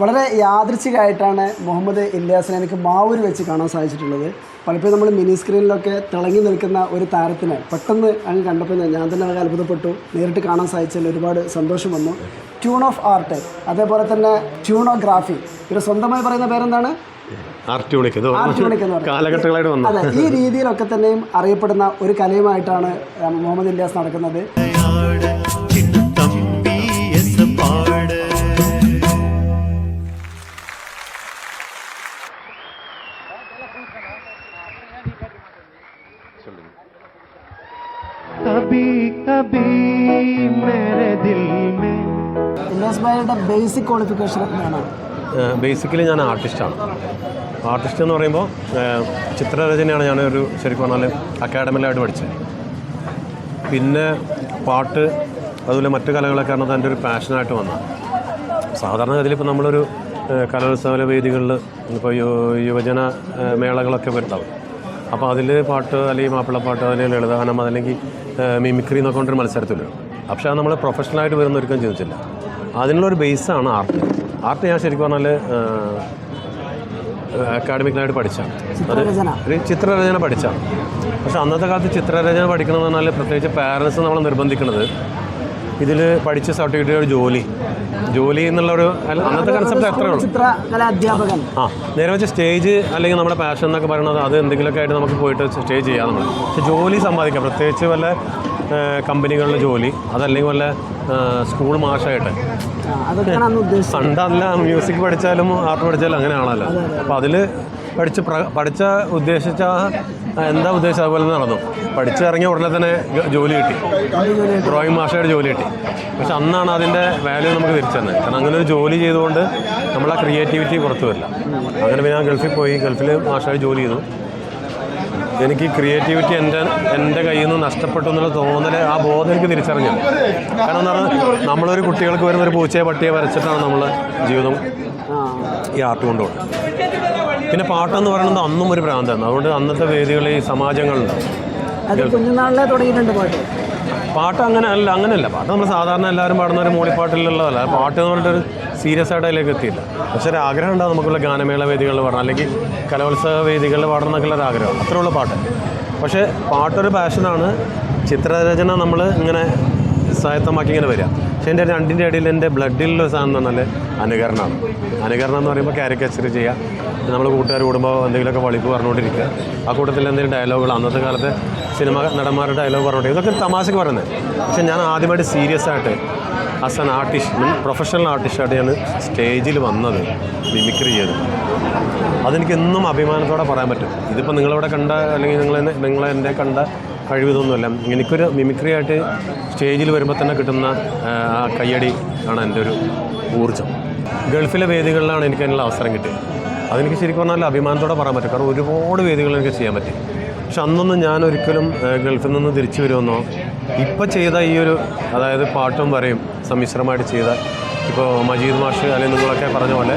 വളരെ യാദൃച്ഛികമായിട്ടാണ് മുഹമ്മദ് ഇല്യാസിനെ എനിക്ക് മാവൂർ വെച്ച് കാണാൻ സാധിച്ചിട്ടുള്ളത്. പലപ്പോഴും നമ്മൾ മിനി സ്ക്രീനിലൊക്കെ തിളങ്ങി നിൽക്കുന്ന ഒരു താരത്തിനെ പെട്ടെന്ന് അങ്ങ് കണ്ടപ്പോൾ ഞാൻ തന്നെ ആകെ അത്ഭുതപ്പെട്ടു. നേരിട്ട് കാണാൻ സാധിച്ചതിൽ ഒരുപാട് സന്തോഷം വന്നു. ട്യൂൺ ഓഫ് ആർട്ട് അതേപോലെ തന്നെ ട്യൂണോഗ്രാഫി ഇവർ സ്വന്തമായി പറയുന്ന പേരെന്താണ്. കാലഘട്ടങ്ങളായിട്ട് വന്നു. അതെ ഈ രീതിയിലൊക്കെ തന്നെയും അറിയപ്പെടുന്ന ഒരു കലയുമായിട്ടാണ് മുഹമ്മദ് ഇല്യാസ് നടക്കുന്നത്. ഇല്യാസ് ബേസിക് ക്വാളിഫിക്കേഷൻ എന്താണ്? ബേസിക്കലി ഞാൻ ആർട്ടിസ്റ്റാണ് ആർട്ടിസ്റ്റ് എന്ന് പറയുമ്പോൾ ചിത്രരചനയാണ് ഞാനൊരു ശരിക്കും പറഞ്ഞാൽ അക്കാഡമിയിലായിട്ട് പഠിച്ചത്. പിന്നെ പാട്ട് അതുപോലെ മറ്റു കലകളൊക്കെ ആണ് എന്റെ ഒരു പാഷനായിട്ട് വന്ന സാധാരണഗതിയിൽ ഇപ്പോൾ നമ്മളൊരു കലോത്സവ വേദികളിൽ ഇപ്പോൾ യുവജന മേളകളൊക്കെ വരുന്നുണ്ടാവും അപ്പോൾ അതിൽ പാട്ട് അല്ലെങ്കിൽ മാപ്പിളപ്പാട്ട് അല്ലെങ്കിൽ ലളിതഗാനം അതല്ലെങ്കിൽ മിമിക്രി എന്നൊക്കെ കൊണ്ടൊരു മത്സരത്തിലുള്ളൂ പക്ഷേ അത് നമ്മൾ പ്രൊഫഷണലായിട്ട് വരുന്ന ഒരിക്കലും ചിന്തിച്ചില്ല അതിനുള്ളൊരു ബേസാണ് ആർട്ട് ആർട്ട് ഞാൻ ശരിക്കും പറഞ്ഞാൽ അക്കാഡമിക്കലായിട്ട് പഠിച്ചാണ് അത് ചിത്രരചന. ഒരു ചിത്രരചന പഠിച്ചാണ് പക്ഷെ അന്നത്തെ കാലത്ത് ചിത്രരചന പഠിക്കണമെന്ന് പറഞ്ഞാൽ പ്രത്യേകിച്ച് പാരൻസ് നമ്മളെ നിർബന്ധിക്കുന്നത് ഇതിൽ പഠിച്ച സർട്ടിഫിക്കറ്റ് ഒരു ജോലി. ജോലി എന്നുള്ളൊരു ഒരു അന്നത്തെ കൺസെപ്റ്റ് എത്ര ഉള്ളൂ. ആ നേരെ വെച്ച് സ്റ്റേജ് അല്ലെങ്കിൽ നമ്മുടെ പാഷൻ എന്നൊക്കെ പറയുന്നത് അത് എന്തെങ്കിലുമൊക്കെ ആയിട്ട് നമുക്ക് പോയിട്ട് സ്റ്റേ ചെയ്യാം പക്ഷേ പക്ഷെ ജോലി സമ്പാദിക്കാം. പ്രത്യേകിച്ച് വല്ല കമ്പനികളിലെ ജോലി അതല്ലെങ്കിൽ വല്ല സ്കൂൾ മാഷായിട്ട്. പണ്ടല്ല മ്യൂസിക് പഠിച്ചാലും ആർട്ട് പഠിച്ചാലും അങ്ങനെ ആണല്ലോ. അപ്പോൾ അതിൽ പഠിച്ച് പ്ര- പഠിച്ച ഉദ്ദേശിച്ച എന്താ ഉദ്ദേശം അതുപോലെ തന്നെ നടന്നു. പഠിച്ച് ഇറങ്ങിയ ഉടനെ തന്നെ ജോലി കിട്ടി. ഡ്രോയിങ് മാഷയുടെ ജോലി കിട്ടി. പക്ഷെ അന്നാണ് അതിന്റെ വാല്യൂ നമുക്ക് തിരിച്ചത് കാരണം അങ്ങനെ ഒരു ജോലി ചെയ്തുകൊണ്ട് നമ്മളെ ക്രിയേറ്റിവിറ്റി പുറത്തു വരില്ല. അങ്ങനെ പിന്നെ ഗൾഫിൽ പോയി ഗൾഫിൽ മാഷായി ജോലി ചെയ്തു. എനിക്ക് ക്രിയേറ്റിവിറ്റി എന്റെ എന്റെ കയ്യിൽ നിന്ന് നഷ്ടപ്പെട്ടു എന്നുള്ള തോന്നൽ ആ ബോധം എനിക്ക് തിരിച്ചറിഞ്ഞു. കാരണം എന്ന് പറഞ്ഞാൽ നമ്മളൊരു കുട്ടികൾക്ക് വരുന്ന ഒരു പൂച്ചയെ പട്ടിയെ വരച്ചിട്ടാണ് നമ്മൾ ജീവിതം ഈ ആർട്ട് കൊണ്ടുപോകുന്നത് പിന്നെ പാട്ടെന്ന് പറയുന്നത് അന്നും ഒരു ഭ്രാന്താണ്. അതുകൊണ്ട് അന്നത്തെ വേദികളിൽ പാട്ട്. പാട്ട് അങ്ങനെ അല്ല അങ്ങനെയല്ല. പാട്ട് നമ്മൾ സാധാരണ എല്ലാവരും പാടുന്ന ഒരു മൂളിപ്പാട്ടിലുള്ളതല്ല. പാട്ട് എന്ന് പറഞ്ഞിട്ടൊരു സീരിയസ് ആയിട്ട് അതിലേക്ക് എത്തിയില്ല. പക്ഷേ ഒരു ആഗ്രഹം ഉണ്ടാവും നമുക്കുള്ള ഗാനമേള വേദികളിൽ പാടണം അല്ലെങ്കിൽ കലോത്സവ വേദികളിൽ പാടണം എന്നൊക്കെയുള്ള ഒരു ആഗ്രഹം. അത്രയുള്ള പാട്ട്. പക്ഷേ പാട്ടൊരു പാഷനാണ് ചിത്രരചന നമ്മൾ ഇങ്ങനെ സ്വായത്തമാക്കി ഇങ്ങനെ വരിക. പക്ഷേ എന്റെ രണ്ടിന്റെ ഇടയിൽ എന്റെ ബ്ലഡിലുള്ള സാധനം എന്ന് പറഞ്ഞാൽ അനുകരണമാണ് അനുകരണം എന്ന് പറയുമ്പോൾ കാരിക്കച്ചർ ചെയ്യുക. നമ്മൾ കൂട്ടുകാർ കൂടുമ്പോൾ എന്തെങ്കിലുമൊക്കെ വളിപ്പ് പറഞ്ഞുകൊണ്ടിരിക്കുക. ആ കൂട്ടത്തിൽ എന്തെങ്കിലും ഡയലോഗുകൾ അന്നത്തെ കാലത്തെ സിനിമ നടന്മാരുടെ ഡയലോഗ് പറഞ്ഞുകൊണ്ടിരിക്കുക. ഇതൊക്കെ തമാശക്ക് പറയുന്നത് പക്ഷേ ഞാൻ ആദ്യമായിട്ട് സീരിയസ് ആയിട്ട് ആസ് ആൻ ആർട്ടിസ്റ്റ് പ്രൊഫഷണൽ ആർട്ടിസ്റ്റായിട്ട് ഞാൻ സ്റ്റേജിൽ വന്നത് മിമിക്രി ചെയ്ത്. അതെനിക്ക് എന്നും അഭിമാനത്തോടെ പറയാൻ പറ്റും. ഇതിപ്പോൾ നിങ്ങളിവിടെ കണ്ട അല്ലെങ്കിൽ നിങ്ങൾ നിങ്ങൾ എന്റെ കണ്ട കഴിവിതൊന്നുമല്ല. എനിക്കൊരു മിമിക്രി ആയിട്ട് സ്റ്റേജിൽ വരുമ്പോൾ തന്നെ കിട്ടുന്ന ആ, കയ്യടി ആണ് എന്റെ ഒരു ഊർജം. ഗൾഫിലെ വേദികളിലാണ് എനിക്ക് അതിനുള്ള അവസരം കിട്ടിയത്. അതെനിക്ക് ശരിക്കും പറഞ്ഞാൽ അഭിമാനത്തോടെ പറയാൻ പറ്റും. കാരണം ഒരുപാട് വേദികൾ എനിക്ക് ചെയ്യാൻ പറ്റി. പക്ഷെ അന്നൊന്നും ഞാൻ ഒരിക്കലും ഗൾഫിൽ നിന്ന് തിരിച്ചു വരുമെന്നോ ഇപ്പോൾ ചെയ്ത ഈ ഒരു അതായത് പാട്ടും വരയും സമ്മിശ്രമായിട്ട് ചെയ്ത ഇപ്പോൾ മജീദ് മാഷ് അല്ലെങ്കിൽ നിങ്ങളൊക്കെ പറഞ്ഞ പോലെ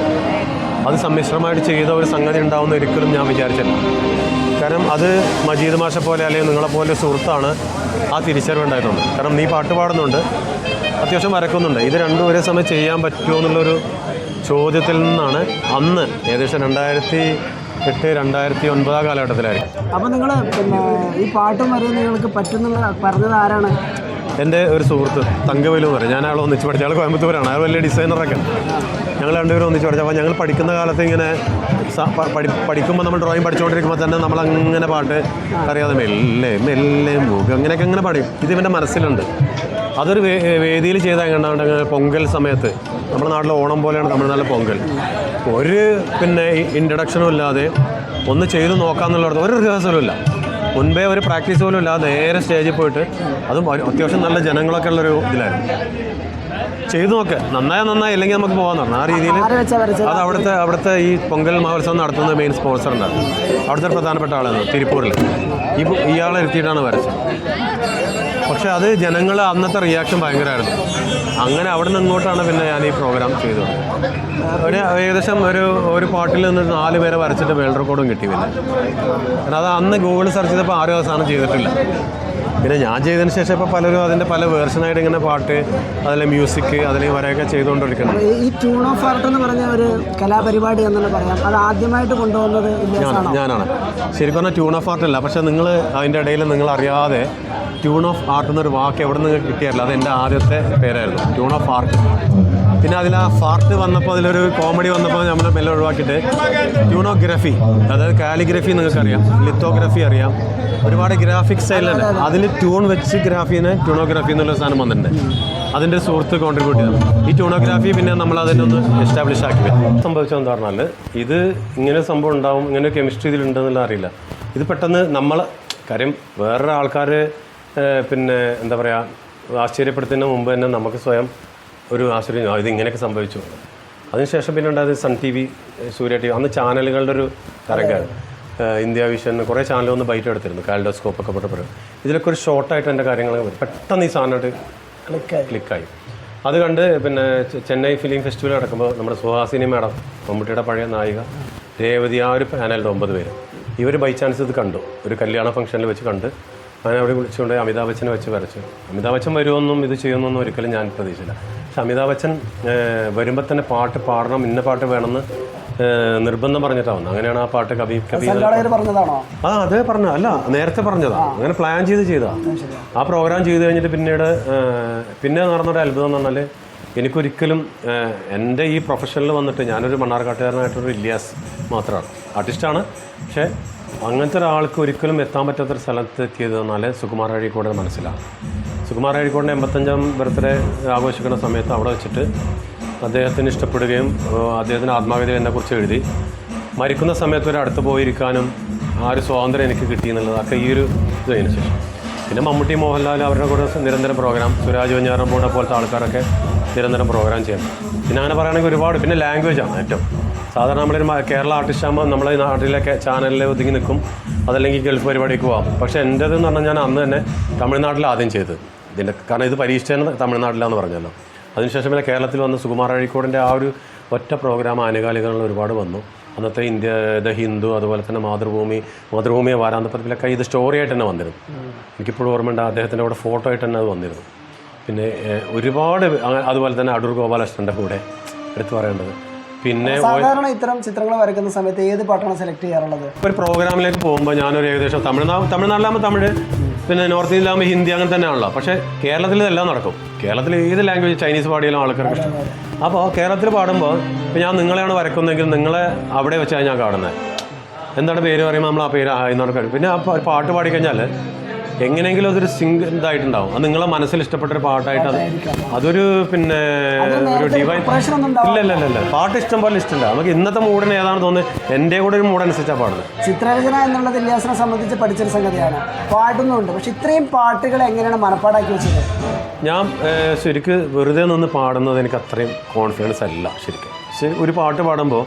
അത് സമ്മിശ്രമായിട്ട് ചെയ്ത ഒരു സംഗതി ഉണ്ടാവുമെന്ന് ഒരിക്കലും ഞാൻ വിചാരിച്ചില്ല. കാരണം അത് മജീദ് മാഷെ പോലെ അല്ലെങ്കിൽ നിങ്ങളെപ്പോലെ സുഹൃത്താണ് ആ തിരിച്ചറിവുണ്ടായിട്ടുണ്ട് കാരണം നീ പാട്ട് പാടുന്നുണ്ട് അത്യാവശ്യം വരക്കുന്നുണ്ട്. ഇത് രണ്ടും ഒരേ സമയം ചെയ്യാൻ പറ്റുമോ എന്നുള്ളൊരു ചോദ്യത്തിൽ നിന്നാണ് അന്ന് ഏകദേശം രണ്ടായിരത്തി എട്ട് രണ്ടായിരത്തി ഒൻപതാം കാലഘട്ടത്തിലായിരിക്കും. അപ്പോൾ നിങ്ങൾ പിന്നെ ഈ പാട്ടും വരെ നിങ്ങൾക്ക് പറ്റുന്നുള്ള പറഞ്ഞത് ആരാണ്? എന്റെ ഒരു സുഹൃത്ത് തങ്കവേലു എന്ന് പറയും. ഞാൻ അയാൾ ഒന്നിച്ച് പഠിച്ച ആൾ കോയമ്പത്തൂരാണ്. അയാൾ വലിയ ഡിസൈനറൊക്കെ ഞങ്ങൾ രണ്ടുപേരും ഒന്നിച്ച് പഠിച്ചു അപ്പോൾ ഞങ്ങൾ പഠിക്കുന്ന കാലത്ത് ഇങ്ങനെ പഠി പഠിക്കുമ്പോൾ നമ്മൾ ഡ്രോയിങ് പഠിച്ചുകൊണ്ടിരിക്കുമ്പോൾ തന്നെ നമ്മൾ അങ്ങനെ പാട്ട് അറിയാതെ മെല്ലെ മെല്ലെ മുഖം അങ്ങനെയൊക്കെ അങ്ങനെ പാടും. ഇത് ഇവന്റെ മനസ്സിലുണ്ട്. അതൊരു വേദിയിൽ ചെയ്താൽ എങ്ങനെയുണ്ട് പൊങ്കൽ സമയത്ത് നമ്മുടെ നാട്ടിൽ ഓണം പോലെയാണ് തമിഴ്നാട്ടിലെ പൊങ്കൽ. ഒരു പിന്നെ ഇൻട്രഡക്ഷനും ഇല്ലാതെ ഒന്ന് ചെയ്ത് നോക്കാമെന്നുള്ളവർക്ക് ഒരു റിഹേഴ്സലും ഇല്ല. മുൻപേ ഒരു പ്രാക്ടീസ് പോലും ഇല്ലാതെ നേരെ സ്റ്റേജിൽ പോയിട്ട് അതും അത്യാവശ്യം നല്ല ജനങ്ങളൊക്കെ ഉള്ളൊരു ഇതിലായിരുന്നു. ചെയ്തു നോക്ക്. നന്നായി നന്നായി. ഇല്ലെങ്കിൽ നമുക്ക് പറഞ്ഞു. ആ രീതിയിൽ അത് അവിടുത്തെ അവിടുത്തെ ഈ പൊങ്കൽ മഹോത്സവം നടത്തുന്ന മെയിൻ സ്പോൺസർ ഉണ്ടായിരുന്നു. അവിടുത്തെ പ്രധാനപ്പെട്ട ആളാണ് തിരുപ്പൂരിൽ. ഈ ഇയാളെ ഇരുത്തിയിട്ടാണ് വരച്ചത്. പക്ഷേ അത് ജനങ്ങൾ അന്നത്തെ റിയാക്ഷൻ ഭയങ്കരമായിരുന്നു. അങ്ങനെ അവിടെ നിന്ന് ഇങ്ങോട്ടാണ് പിന്നെ ഞാൻ ഈ പ്രോഗ്രാം ചെയ്തത്. ഒരു ഏകദേശം ഒരു ഒരു പാട്ടിൽ നിന്ന് നാല് പേരെ വരച്ചിട്ട് വേൾഡ് റെക്കോർഡും കിട്ടി പിന്നെ. കാരണം അത് അന്ന് ഗൂഗിൾ സെർച്ച് ചെയ്തപ്പോൾ ആരും അവസാനം ചെയ്തിട്ടില്ല. പിന്നെ ഞാൻ ചെയ്തതിന് ശേഷം ഇപ്പോൾ പലരും അതിന്റെ പല വേർഷനായിട്ട് ഇങ്ങനെ പാട്ട് അതിലെ മ്യൂസിക് അതിൽ വരെയൊക്കെ ചെയ്തുകൊണ്ടിരിക്കുന്നത് ഈ- ട്യൂൺ ഓഫ് ആർട്ട് എന്ന് പറഞ്ഞ ഒരു കലാപരിപാടി എന്നുള്ള പറയാം. അത് ആദ്യമായിട്ട് കൊണ്ടുവന്നത് ഞാനാണ്. ശരിക്കും പറഞ്ഞാൽ ട്യൂൺ ഓഫ് ആർട്ട് അല്ല. പക്ഷേ നിങ്ങൾ അതിന്റെ ഇടയിൽ നിങ്ങൾ അറിയാതെ ട്യൂൺ ഓഫ് ആർട്ട് എന്നൊരു വാക്ക് എവിടെ നിന്ന് കിട്ടിയല്ല അത് എന്റെ ആദ്യത്തെ പേരായിരുന്നു. ട്യൂൺ ഓഫ് ആർട്ട് പിന്നെ അതിൽ ആ ഫാർട്ട് വന്നപ്പോൾ അതിലൊരു കോമഡി വന്നപ്പോൾ നമ്മൾ മെല്ലെ ഒഴിവാക്കിയിട്ട് ട്യൂണോഗ്രഫി അതായത് കാലിഗ്രഫി നിങ്ങൾക്കറിയാം. ലിത്തോഗ്രഫി അറിയാം. ഒരുപാട് ഗ്രാഫിക് സ്റ്റൈലുണ്ട് അതിൽ ട്യൂൺ വെച്ച് ഗ്രാഫീനെ ട്യൂണോഗ്രഫി എന്നുള്ള സാധനം വന്നിട്ടുണ്ട്. അതിന്റെ സുഹൃത്ത് കോൺട്രിബ്യൂട്ട് ചെയ്തു. ഈ ട്യൂണോഗ്രാഫി പിന്നെ നമ്മൾ അതിനെ ഒന്ന് എസ്റ്റാബ്ലിഷ് ആക്കി സംഭവിച്ചതെന്ന് പറഞ്ഞാൽ ഇത് ഇങ്ങനെ സംഭവം ഉണ്ടാവും ഇങ്ങനെ കെമിസ്ട്രി ഇതിലുണ്ടെന്നുള്ള അറിയില്ല. ഇത് പെട്ടെന്ന് നമ്മൾ കാര്യം വേറൊരു ആൾക്കാർ പിന്നെ എന്താ പറയുക ആശ്ചര്യപ്പെടുത്തുന്നതിന് മുമ്പ് തന്നെ നമുക്ക് സ്വയം ഒരു ആശ്ചര്യം ഇതിങ്ങനെയൊക്കെ സംഭവിച്ചു. അതിനുശേഷം പിന്നെ ഉണ്ടായത് Sun T V Surya T V അന്ന് ചാനലുകളുടെ ഒരു തരംഗമാണ് ഇന്ത്യ വിഷൻ കുറേ ചാനൽ ഒന്ന് ബൈറ്റ് എടുത്തിരുന്നു കാൽഡോസ്കോപ്പ് ഒക്കെ പെട്ടപ്പോൾ ഇതിലൊക്കെ ഒരു ഷോർട്ടായിട്ട് എന്റെ കാര്യങ്ങൾ വരും. പെട്ടെന്ന് ഈ സാധനമായിട്ട് ക്ലിക്കായി. ക്ലിക്കായി. അത് കണ്ട് പിന്നെ ചെന്നൈ ഫിലിം ഫെസ്റ്റിവൽ നടക്കുമ്പോൾ നമ്മുടെ സുഹാസിനി മാഡം മമ്മൂട്ടിയുടെ പഴയ നായിക രേവതി ആ ഒരു പാനലിന്റെ ഒമ്പത് പേര്. ഇവർ ബൈ ചാൻസ് ഇത് കണ്ടു. ഒരു കല്യാണ ഫംഗ്ഷനിൽ വെച്ച് കണ്ട് അങ്ങനെ അവിടെ വിളിച്ചുകൊണ്ട് അമിതാഭ് ബച്ചനെ വെച്ച് വരച്ചു. അമിതാഭ് ബച്ചൻ വരുമെന്നും ഇത് ചെയ്യുമെന്നൊന്നും ഒരിക്കലും ഞാൻ പ്രതീക്ഷിച്ചില്ല. പക്ഷെ അമിതാഭ് ബച്ചൻ വരുമ്പോൾ തന്നെ പാട്ട് പാടണം ഇന്ന പാട്ട് വേണമെന്ന് നിർബന്ധം പറഞ്ഞിട്ടാണ് അങ്ങനെയാണ് ആ പാട്ട് കവി കവി ആ അതേ പറഞ്ഞ അല്ല നേരത്തെ പറഞ്ഞതാ. അങ്ങനെ പ്ലാൻ ചെയ്ത് ചെയ്താ. ആ പ്രോഗ്രാം ചെയ്ത് കഴിഞ്ഞിട്ട് പിന്നീട് പിന്നെ നടന്നൊരു അത്ഭുതം എന്ന് പറഞ്ഞാൽ എനിക്കൊരിക്കലും എന്റെ ഈ പ്രൊഫഷനിൽ വന്നിട്ട് ഞാനൊരു മണ്ണാർക്കാട്ടുകാരനായിട്ടൊരു ഇല്ലിയാസ് മാത്രമാണ് ആർട്ടിസ്റ്റാണ് പക്ഷേ അങ്ങനത്തെ ഒരാൾക്ക് ഒരിക്കലും എത്താൻ പറ്റാത്തൊരു സ്ഥലത്ത് എത്തിയത് എന്നാൽ സുകുമാർ അഴീക്കോട് മനസ്സിലാണ് സുകുമാർ അഴീക്കോടിന്റെ എൺപത്തഞ്ചാം ബർത്ത്ഡേ ആഘോഷിക്കുന്ന സമയത്ത് അവിടെ വെച്ചിട്ട് അദ്ദേഹത്തിന് ഇഷ്ടപ്പെടുകയും അദ്ദേഹത്തിന്റെ ആത്മാവിധി ആത്മാവിധ എന്നെക്കുറിച്ച് എഴുതി. മരിക്കുന്ന സമയത്ത് ഒരു അടുത്ത് പോയിരിക്കാനും ആ ഒരു സ്വാതന്ത്ര്യം എനിക്ക് കിട്ടി എന്നുള്ളതൊക്കെ ഈ ഒരു ഇതിന് ശേഷം. പിന്നെ മമ്മൂട്ടി മോഹൻലാൽ അവരുടെ കൂടെ നിരന്തരം പ്രോഗ്രാം സുരാജ് വെഞ്ഞാറമ്പൂടെ പോലത്തെ ആൾക്കാരൊക്കെ നിരന്തരം പ്രോഗ്രാം ചെയ്യണം പിന്നെ അങ്ങനെ പറയുകയാണെങ്കിൽ ഒരുപാട് പിന്നെ ലാംഗ്വേജാണ് ഏറ്റവും. സാധാരണ നമ്മളൊരു കേരള ആർട്ടിസ്റ്റ് ആകുമ്പോൾ നമ്മളെ നാട്ടിലൊക്കെ ചാനലിൽ ഒതുങ്ങി നിൽക്കും. അതല്ലെങ്കിൽ ഗൾഫ് പരിപാടിക്ക് പോകാം പക്ഷേ എന്റേത് എന്ന് പറഞ്ഞാൽ ഞാൻ അന്ന് തന്നെ തമിഴ്നാട്ടിൽ ആദ്യം ചെയ്തത്. ഇതിന്റെ കാരണം ഇത് പരീക്ഷിച്ചത് തമിഴ്നാട്ടിലാന്ന് പറഞ്ഞല്ലോ. അതിനുശേഷം പിന്നെ കേരളത്തിൽ വന്ന് സുകുമാർ അഴീക്കോടിന്റെ ആ ഒരു ഒറ്റ പ്രോഗ്രാം ആനുകാലികങ്ങളിൽ ഒരുപാട് വന്നു. അന്നത്തെ ഇന്ത്യ ദ ഹിന്ദു അതുപോലെ തന്നെ മാതൃഭൂമി മാതൃഭൂമിയെ വാരാന്തപ്പത്തിലൊക്കെ ഇത് സ്റ്റോറിയായിട്ട് തന്നെ വന്നിരുന്നു. എനിക്കിപ്പോഴും ഓർമ്മയുണ്ട് അദ്ദേഹത്തിന്റെ കൂടെ ഫോട്ടോ ആയിട്ട് തന്നെ അത് വന്നിരുന്നു. പിന്നെ ഒരുപാട് അതുപോലെ തന്നെ അടൂർ ഗോപാലകൃഷ്ണന്റെ കൂടെ എടുത്തു പറയേണ്ടത്. പിന്നെ സാധാരണ ഇത്തരം ചിത്രങ്ങൾ വരയ്ക്കുന്ന സമയത്ത് ഏത് പാട്ടാണ് സെലക്ട് ചെയ്യാറുള്ളത്? ഒരു പ്രോഗ്രാമിലേക്ക് പോകുമ്പോൾ ഞാനൊരു ഏകദേശം തമിഴ്നാട് തമിഴ്നാട്ടിലാകുമ്പോൾ തമിഴ് പിന്നെ നോർത്ത് ഇന്ത്യയിലാകുമ്പോൾ ഹിന്ദി അങ്ങനെ തന്നെയാണല്ലോ. പക്ഷേ കേരളത്തിൽ ഇതെല്ലാം നടക്കും. കേരളത്തിൽ ഏത് ലാംഗ്വേജ് ചൈനീസ് പാടിയാലും ആൾക്കാർക്ക് ഇഷ്ടം. അപ്പോൾ കേരളത്തിൽ പാടുമ്പോൾ ഇപ്പം ഞാൻ നിങ്ങളെയാണ് വരക്കുന്നതെങ്കിൽ നിങ്ങളെ അവിടെ വെച്ചാണ് ഞാൻ കാണുന്നത്. എന്താണ് പേര് പറയുമ്പോൾ നമ്മൾ ആ പേര് ആ എന്നാണ് കഴിയും പിന്നെ ആ പാട്ട് പാടിക്കഴിഞ്ഞാൽ എങ്ങനെയെങ്കിലും അതൊരു സിംഗ് ഇതായിട്ടുണ്ടാവും. അത് നിങ്ങളെ മനസ്സിൽ ഇഷ്ടപ്പെട്ട ഒരു പാട്ടായിട്ട് അത് അതൊരു പിന്നെ ഒരു ഡിവൈൻ ഇല്ലല്ലല്ല ഇല്ല ഇല്ല ഇല്ല പാട്ട് ഇഷ്ടം പോലെ ഇഷ്ടമില്ല. നമുക്ക് ഇന്നത്തെ മൂഡിന് ഏതാണ് തോന്നുന്നത് എന്റെ കൂടെ ഒരു മൂഡ് അനുസരിച്ചാണ് പാടുന്നത്. ചിത്രരചന എന്നുള്ളത് ഇല്ലാസിനെ സംബന്ധിച്ച് പഠിച്ചൊരു സംഗതിയാണ്. പാടുന്നുണ്ട് പക്ഷെ ഇത്രയും പാട്ടുകൾ എങ്ങനെയാണ് മനപ്പാടാക്കി വെച്ചത്? ഞാൻ ശരിക്കും ശരിക്ക് വെറുതെ നിന്ന് പാടുന്നത് എനിക്ക് അത്രയും കോൺഫിഡൻസ് അല്ല ശരിക്കും. പക്ഷേ ഒരു പാട്ട് പാടുമ്പോൾ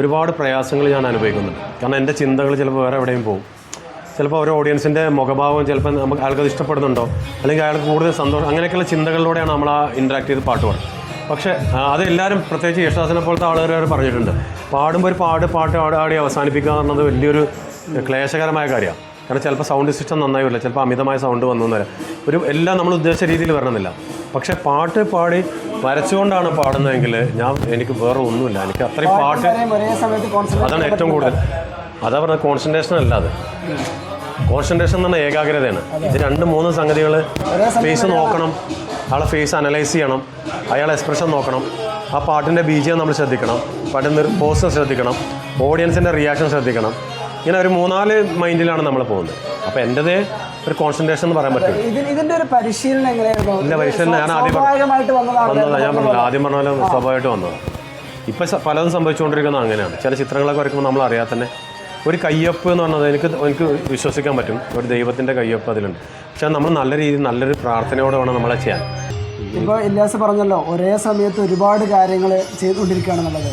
ഒരുപാട് പ്രയാസങ്ങൾ ഞാൻ അനുഭവിക്കുന്നുണ്ട്. കാരണം എന്റെ ചിന്തകൾ ചിലപ്പോൾ വേറെ എവിടെയും പോകും. ചിലപ്പോൾ ഒരു ഓഡിയൻസിന്റെ മുഖഭാവം ചിലപ്പോൾ നമുക്ക് അയാൾക്കത് ഇഷ്ടപ്പെടുന്നുണ്ടോ? അല്ലെങ്കിൽ അയാൾക്ക് കൂടുതൽ സന്തോഷം അങ്ങനെയൊക്കെയുള്ള ചിന്തകളിലൂടെയാണ് നമ്മൾ ആ ഇൻട്രാക്ട് ചെയ്ത് പാട്ട് പാടുന്നത്. പക്ഷേ അത് എല്ലാവരും പ്രത്യേകിച്ച് യേശുദാസിനെ പോലത്തെ ആളുകൾ പറഞ്ഞിട്ടുണ്ട്. പാടുമ്പോൾ ഒരു പാട് പാട്ട് ആടി ആടി അവസാനിപ്പിക്കുക എന്ന് പറഞ്ഞത് വലിയൊരു ക്ലേശകരമായ കാര്യമാണ്. കാരണം ചിലപ്പോൾ സൗണ്ട് സിസ്റ്റം നന്നായി വരില്ല. ചിലപ്പോൾ അമിതമായ സൗണ്ട് വന്നു വരാം ഒരു എല്ലാം നമ്മൾ ഉദ്ദേശിച്ച രീതിയിൽ വരണമെന്നില്ല. പക്ഷേ പാട്ട് പാടി വരച്ചുകൊണ്ടാണ് പാടുന്നതെങ്കിൽ ഞാൻ എനിക്ക് വേറെ ഒന്നുമില്ല. എനിക്ക് അത്രയും പാട്ട് അതാണ് ഏറ്റവും കൂടുതൽ. അതാ പറഞ്ഞ കോൺസെൻട്രേഷൻ അല്ല അത്. കോൺസെൻട്രേഷൻ എന്ന് പറഞ്ഞാൽ ഏകാഗ്രതയാണ്. ഇത് രണ്ട് മൂന്ന് സംഗതികൾ ഫേസ് നോക്കണം. അയാളെ ഫേസ് അനലൈസ് ചെയ്യണം. അയാളെ എക്സ്പ്രഷൻ നോക്കണം. ആ പാട്ടിന്റെ ബീജം നമ്മൾ ശ്രദ്ധിക്കണം. പാട്ടിന്റെ പോസ്റ്റർ ശ്രദ്ധിക്കണം. ഓഡിയൻസിന്റെ റിയാക്ഷൻ ശ്രദ്ധിക്കണം. ഇങ്ങനെ ഒരു മൂന്നാൽ മൈൻഡിലാണ് നമ്മൾ പോകുന്നത്. അപ്പോൾ എന്റെതേ ഒരു കോൺസെൻട്രേഷൻ എന്ന് പറയാൻ പറ്റും. ഇതിന്റെ ഒരു പരിശീലനം എങ്ങനെയായിരുന്നു ഇല്ല പരിശീലനം ഞാൻ ആദ്യം. വന്നതാണ് ഞാൻ പറഞ്ഞില്ല? ആദ്യം പറഞ്ഞ പോലെ സ്വാഭാവികമായിട്ട് വന്നത്. ഇപ്പം പലതും സംഭവിച്ചുകൊണ്ടിരിക്കുന്നത് അങ്ങനെയാണ്. ചില ചിത്രങ്ങളൊക്കെ വരയ്ക്കുമ്പോൾ നമ്മൾ അറിയാതെ തന്നെ ഒരു കയ്യൊപ്പ് എന്ന് പറഞ്ഞത് എനിക്ക് എനിക്ക് വിശ്വസിക്കാൻ പറ്റും. ഒരു ദൈവത്തിന്റെ കയ്യൊപ്പ് അതിലുണ്ട്. പക്ഷേ നമ്മൾ നല്ല രീതിയിൽ നല്ലൊരു പ്രാർത്ഥനയോടെ വേണം നമ്മളെ ചെയ്യാൻ. ഇപ്പോൾ ഇല്ലാസ് പറഞ്ഞല്ലോ ഒരേ സമയത്ത് ഒരുപാട് കാര്യങ്ങൾ ചെയ്തുകൊണ്ടിരിക്കുകയാണെന്നുള്ളത്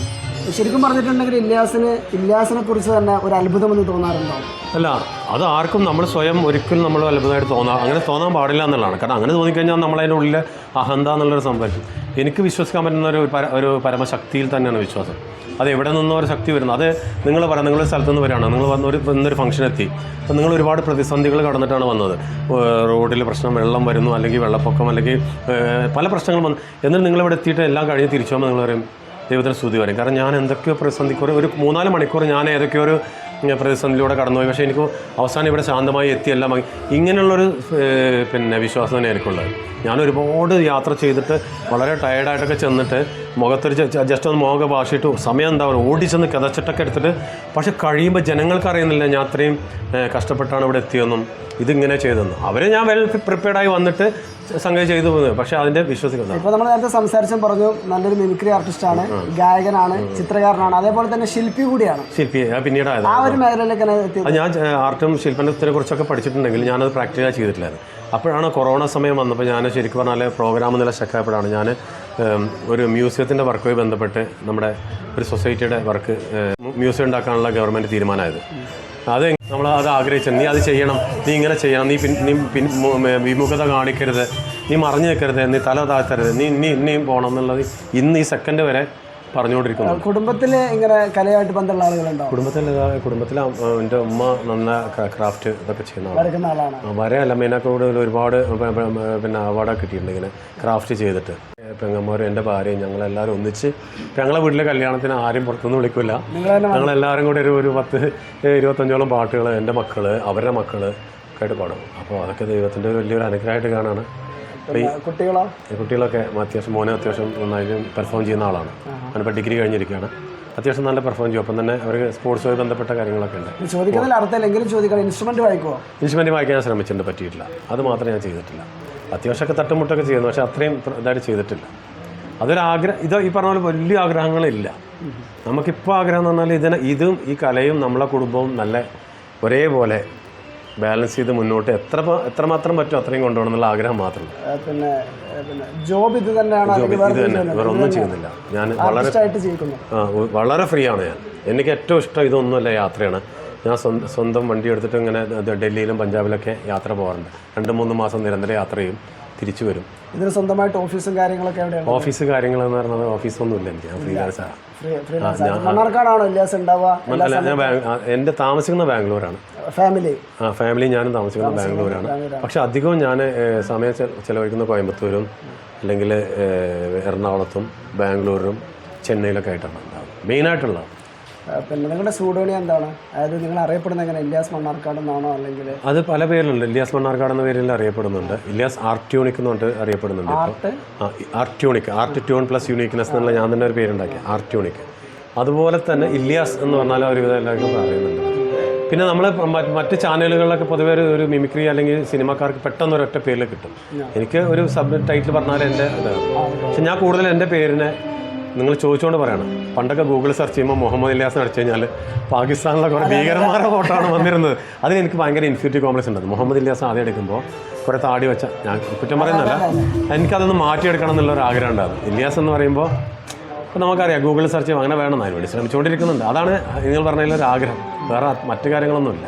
ശരിക്കും പറഞ്ഞിട്ടുണ്ടെങ്കിൽ ഇല്ലാസിന് ഇല്ലാസിനെ കുറിച്ച് തന്നെ ഒരു അത്ഭുതമെന്ന് തോന്നാറുണ്ടോ? അല്ല അത് ആർക്കും നമ്മൾ സ്വയം ഒരിക്കലും നമ്മൾ അത്ഭുതമായിട്ട് തോന്നാം അങ്ങനെ തോന്നാൻ പാടില്ല എന്നുള്ളതാണ്. കാരണം അങ്ങനെ തോന്നിക്കഴിഞ്ഞാൽ നമ്മളതിന്റെ ഉള്ളിൽ അഹന്ത എന്നുള്ളൊരു സംഭവം. എനിക്ക് വിശ്വസിക്കാൻ പറ്റുന്ന ഒരു ഒരു പരമശക്തിയിൽ തന്നെയാണ് വിശ്വാസം. അത് എവിടെ നിന്നോ ഒരു ശക്തി വരുന്നത് അത് നിങ്ങൾ പറയാം നിങ്ങൾ സ്ഥലത്ത് നിന്ന് വരികയാണ്. നിങ്ങൾ വന്ന ഒരു ഇന്നൊരു ഫംഗ്ഷൻ എത്തി. അപ്പം നിങ്ങൾ ഒരുപാട് പ്രതിസന്ധികൾ കടന്നിട്ടാണ് വന്നത്. റോഡിൽ പ്രശ്നം വെള്ളം വരുന്നു അല്ലെങ്കിൽ വെള്ളപ്പൊക്കം അല്ലെങ്കിൽ പല പ്രശ്നങ്ങളും വന്നു. എന്നിട്ട് നിങ്ങൾ ഇവിടെ എത്തിയിട്ട് എല്ലാം കഴിഞ്ഞ് തിരിച്ചു പോകുമ്പോൾ നിങ്ങൾ പറയും ദൈവത്തിന് സ്തുതി വരും കാരണം ഞാൻ എന്തൊക്കെയോ പ്രതിസന്ധിക്കുറേ ഒരു മൂന്നാൽ മണിക്കൂർ ഞാൻ ഏതൊക്കെയോ ഒരു പ്രതിസന്ധിയിലൂടെ കടന്നുപോയി. പക്ഷേ എനിക്ക് അവസാനം ഇവിടെ ശാന്തമായി എത്തി എല്ലാം വാങ്ങി ഇങ്ങനെയുള്ളൊരു പിന്നെ വിശ്വാസം തന്നെ എനിക്കുള്ളത് ഞാൻ ഒരുപാട് യാത്ര ചെയ്തിട്ട് വളരെ ടയർഡായിട്ടൊക്കെ ചെന്നിട്ട് മുഖത്തൊരു ജസ്റ്റ് ഒന്ന് മുഖമൊക്കെ വാശിയിട്ട് സമയം എന്താ പറയുക ഓടിച്ചെന്ന് കിതച്ചിട്ടൊക്കെ എടുത്തിട്ട് പക്ഷെ കഴിയുമ്പോൾ ജനങ്ങൾക്ക് അറിയുന്നില്ല ഞാൻ അത്രയും കഷ്ടപ്പെട്ടാണ് ഇവിടെ എത്തിയെന്നും ഇതിങ്ങനെ ചെയ്തെന്നും. അവരെ ഞാൻ വെൽ പ്രിപ്പയർഡായി വന്നിട്ട് സംഗതി ചെയ്തു പോകുന്നത്. പക്ഷെ അതിന്റെ വിശ്വസിക്കുന്നത് ഇപ്പൊ നമ്മൾ നേരത്തെ സംസാരിച്ചും പറഞ്ഞു നല്ലൊരു മിമിക്രി ആർട്ടിസ്റ്റാണ് ഗായകനാണ് ചിത്രകാരനാണ് അതേപോലെ തന്നെ ശില്പി കൂടിയാണ്. ശില്പി പിന്നീട് ആ ഒരു മേഖലയിലേക്ക് ഞാൻ ആർട്ടും ശില്പനത്തിനെ കുറിച്ചൊക്കെ പഠിച്ചിട്ടുണ്ടെങ്കിൽ ഞാനത് പ്രാക്ടിക്കലായി ചെയ്തിട്ടില്ലായിരുന്നു. അപ്പോഴാണ് കൊറോണ സമയം വന്നപ്പോൾ ഞാൻ ശരിക്കും പറഞ്ഞാൽ പ്രോഗ്രാം നില സ്റ്റക്കായപ്പോഴാണ് ഞാൻ ഒരു മ്യൂസിയത്തിന്റെ വർക്കുമായി ബന്ധപ്പെട്ട് നമ്മുടെ ഒരു സൊസൈറ്റിയുടെ വർക്ക് മ്യൂസിയം ഉണ്ടാക്കാനുള്ള ഗവൺമെന്റ് തീരുമാനമായത്. അത് നമ്മൾ അത് ആഗ്രഹിച്ചത് നീ അത് ചെയ്യണം. നീ ഇങ്ങനെ ചെയ്യണം. നീ പിൻ നീ പിൻ വിമുഖത കാണിക്കരുത്. നീ മറിഞ്ഞു നിൽക്കരുത്. നീ തല താഴ്ത്തരുത്. നീ ഇനി ഇനിയും പോകണം എന്നുള്ളത് ഇന്ന് ഈ സെക്കൻഡ് വരെ പറഞ്ഞുകൊണ്ടിരിക്കുന്നു. കുടുംബത്തിൽ ഇങ്ങനെ കലയായിട്ട് ബന്ധമുള്ള ആളുകളുണ്ടോ? കുടുംബത്തിൽ കുടുംബത്തിൽ എന്റെ ഉമ്മ നന്ന ക്രാഫ്റ്റ് ഇതൊക്കെ ചെയ്യുന്ന ആളാണ്. വരെയല്ല മെയിനൊക്കെ ഒരുപാട് പിന്നെ അവാർഡൊക്കെ കിട്ടിയിട്ടുണ്ട് ഇങ്ങനെ ക്രാഫ്റ്റ് ചെയ്തിട്ട്. പെങ്ങന്മാരും എന്റെ ഭാര്യയും ഞങ്ങളെല്ലാവരും ഒന്നിച്ച് ഞങ്ങളെ വീട്ടിലെ കല്യാണത്തിന് ആരും പുറത്തുനിന്ന് വിളിക്കില്ല ഞങ്ങളെല്ലാവരും കൂടി ഒരു ഒരു പത്ത് ഇരുപത്തഞ്ചോളം പാട്ടുകൾ എന്റെ മക്കൾ അവരുടെ മക്കൾ ഒക്കെ ആയിട്ട് പാടും. അപ്പോൾ അതൊക്കെ ദൈവത്തിന്റെ ഒരു വലിയൊരു അനുഗ്രഹമായിട്ട് കാണാണ് കുട്ടികളോ? കുട്ടികളൊക്കെ അത്യാവശ്യം മോനെ അത്യാവശ്യം നന്നായിട്ട് പെർഫോം ചെയ്യുന്ന ആളാണ്. അവനിപ്പോൾ ഡിഗ്രി കഴിഞ്ഞിരിക്കുകയാണ്. അത്യാവശ്യം നല്ല പെർഫോം ചെയ്യും. അപ്പം തന്നെ അവർക്ക് സ്പോർട്സുമായി ബന്ധപ്പെട്ട കാര്യങ്ങളൊക്കെ ഉണ്ട്. ഇത് ചോദിക്കുന്നതിൽ അർത്ഥമില്ല. ചോദിക്കണം. ഇൻസ്ട്രുമെന്റ് വായിക്കുമോ ഇൻസ്ട്രുമെന്റ് വായിക്കാൻ ഞാൻ ശ്രമിച്ചിട്ടുണ്ട്. പറ്റിയിട്ടില്ല. അത് മാത്രമേ ഞാൻ ചെയ്തിട്ടില്ല. അത്യാവശ്യമൊക്കെ തട്ടുമുട്ടൊക്കെ ചെയ്യുന്നു. പക്ഷേ അത്രയും ഇതായിട്ട് ചെയ്തിട്ടില്ല. അതൊരു ആഗ്രഹം ഇത് ഈ പറഞ്ഞ പോലെ വലിയ ആഗ്രഹങ്ങളില്ല. നമുക്കിപ്പോൾ ആഗ്രഹം എന്ന് പറഞ്ഞാൽ ഇതിനെ ഇതും ഈ കലയും നമ്മളെ കുടുംബവും നല്ല ഒരേപോലെ ബാലൻസ് ചെയ്ത് മുന്നോട്ട് എത്ര എത്രമാത്രം പറ്റും അത്രയും കൊണ്ടുപോകണം എന്നുള്ള ആഗ്രഹം മാത്രം പിന്നെ പിന്നെ ജോബ് ഇത് തന്നെയാണ്? ഇത് തന്നെ. വേറെ ഒന്നും ചെയ്യുന്നില്ല. ഞാൻ വളരെ ആ, വളരെ ഫ്രീ ആണ് ഞാൻ. എനിക്ക് ഏറ്റവും ഇഷ്ടം ഇതൊന്നുമല്ല യാത്രയാണ്. ഞാൻ സ്വന്തം സ്വന്തം വണ്ടി എടുത്തിട്ട് ഇങ്ങനെ ഡൽഹിയിലും പഞ്ചാബിലൊക്കെ യാത്ര പോകാറുണ്ട്. രണ്ട് മൂന്ന് മാസം നിരന്തരം യാത്ര ചെയ്യും തിരിച്ചു വരും. ഇതിന് സ്വന്തമായിട്ട് ഓഫീസും കാര്യങ്ങളൊക്കെ എവിടെയാണ്? ഓഫീസ് കാര്യങ്ങൾ എന്ന് പറയുന്നത് ഓഫീസൊന്നുമില്ല എനിക്ക്. ഞാൻ ഫ്രീലാൻസാണ് മണ്ണാർക്കാടാണോ ഇല്ലാസ് ഉണ്ടാവുക? അല്ല ഞാൻ എന്റെ താമസിക്കുന്ന ബാംഗ്ലൂരാണ്. ഫാമിലി ആ ഫാമിലി ഞാനും താമസിക്കുന്നത് ബാംഗ്ലൂരാണ്. പക്ഷെ അധികവും ഞാൻ സമയം ചെലവഴിക്കുന്ന കോയമ്പത്തൂരും അല്ലെങ്കിൽ എറണാകുളത്തും ബാംഗ്ലൂരും ചെന്നൈയിലൊക്കെ ആയിട്ടാണ് മെയിൻ മെയിനായിട്ടുള്ള പിന്നെ നിങ്ങളുടെ സൂഡോണി എന്താണ്? അതായത് നിങ്ങൾ അറിയപ്പെടുന്ന എങ്ങനെ? ഇല്ലാസ് മണ്ണാർക്കാട് എന്നാണോ അല്ലെങ്കിൽ അത് പല പേരിലുണ്ട്. ഇല്യാസ് മണ്ണാർക്കാട് എന്ന പേരിൽ അറിയപ്പെടുന്നുണ്ട്. ഇല്യാസ് ആർട്യൂണിക് എന്ന് പറഞ്ഞിട്ട് അറിയപ്പെടുന്നുണ്ട് ആർട്ട്? ആർട്യൂണിക്. ആർട്ട് ട്യൂൺ പ്ലസ് യൂണിക്നെസ് എന്നുള്ള ഞാൻ തന്നെ ഒരു പേരുണ്ടാക്കി ആർട്യൂണിക്. അതുപോലെ തന്നെ ഇല്യാസ് എന്ന് പറഞ്ഞാൽ ഒരുവിധം എല്ലാവർക്കും പറയുന്നുണ്ട് പിന്നെ നമ്മൾ മറ്റ് ചാനലുകളിലൊക്കെ പൊതുവേ ഒരു- മിമിക്രി അല്ലെങ്കിൽ സിനിമാക്കാർക്ക് പെട്ടെന്ന് ഒരൊറ്റ പേരിൽ കിട്ടും എനിക്ക് ഒരു സബ് ടൈറ്റിൽ പറഞ്ഞാൽ എന്റെ ഇതാണ്. പക്ഷെ ഞാൻ കൂടുതൽ എന്റെ പേരിനെ നിങ്ങൾ ചോദിച്ചുകൊണ്ട് പറയണം. പണ്ടൊക്കെ ഗൂഗിൾ സെർച്ച് ചെയ്യുമ്പോൾ മുഹമ്മദ് ഇല്ലാസ് അടിച്ചു കഴിഞ്ഞാൽ പാകിസ്ഥാനിലെ കുറേ ഭീകരന്മാരുടെ ഫോട്ടോ ആണ് വന്നിരുന്നത്. അതിന് എനിക്ക് ഭയങ്കര ഇൻഫ്യൂറ്റി കോംപ്ലക്സ് ഉണ്ട്. മുഹമ്മദ് ഇല്ലാസ് ആദ്യം എടുക്കുമ്പോൾ കുറേ താടി വെച്ച ഞാൻ കുറ്റം പറയുന്നല്ല എനിക്കതൊന്ന് മാറ്റിയെടുക്കണം എന്നുള്ള ഒരു ആഗ്രഹം ഉണ്ടായിരുന്നു. ഇല്ലാസ് എന്ന് പറയുമ്പോൾ ഇപ്പോൾ നമുക്കറിയാം ഗൂഗിൾ സെർച്ച് ചെയ്യുമ്പോൾ അങ്ങനെ വേണം എന്നായിരുന്നു ശ്രമിച്ചുകൊണ്ടിരിക്കുന്നുണ്ട്. അതാണ് നിങ്ങൾ പറഞ്ഞതിലൊരു ആഗ്രഹം. വേറെ മറ്റു കാര്യങ്ങളൊന്നുമില്ല.